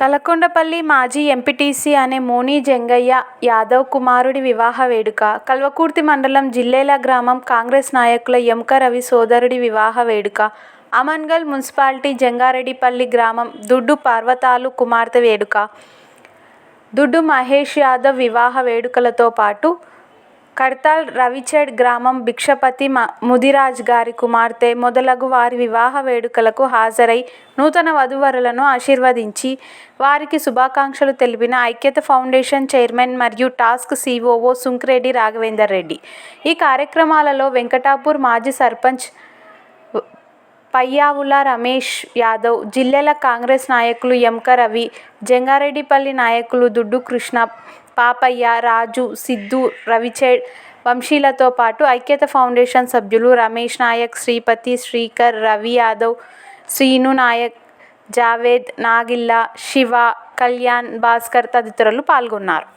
తలకొండపల్లి మాజీ ఎంపీటీసీ అనే మోని జంగయ్య యాదవ్ కుమారుడి వివాహ వేడుక. కల్వకుర్తి మండలం జిల్లేల గ్రామం కాంగ్రెస్ నాయకుల ఎంక రవి సోదరుడి వివాహ వేడుక. అమన్గల్ మున్సిపాలిటీ జంగారెడ్డిపల్లి గ్రామం దుడ్డు పర్వతాలు కుమార్తె వేడుక. దుడ్డు మహేష్ యాదవ్ వివాహ వేడుకలతో పాటు కడ్తాల్ రవిచెడ్ గ్రామం భిక్షపతి ముదిరాజ్ గారి కుమార్తె మొదలగు వారి వివాహ వేడుకలకు హాజరై నూతన వధూవరులను ఆశీర్వదించి వారికి శుభాకాంక్షలు తెలిపిన ఐక్యత ఫౌండేషన్ చైర్మన్ మరియు టాస్క్ సిఓఓ సుంక్రెడ్డి రాఘవేందర్ రెడ్డి. ఈ కార్యక్రమాలలో వెంకటాపూర్ మాజీ సర్పంచ్ పయ్యావుల రమేష్ యాదవ్, జిల్లెల కాంగ్రెస్ నాయకులు ఎంక రవి, జంగారెడ్డిపల్లి నాయకులు దుడ్డు కృష్ణ, పాపయ్య, రాజు, సిద్ధు రవిచేడ్ వంశీలతో పాటు ఐక్యత ఫౌండేషన్ సభ్యులు రమేష్ నాయక్, శ్రీపతి, శ్రీకర్, రవి యాదవ్, శ్రీను నాయక్, జావేద్, నాగిల్ల, శివ, కళ్యాణ్ భాస్కర్ తదితరులు పాల్గొన్నారు.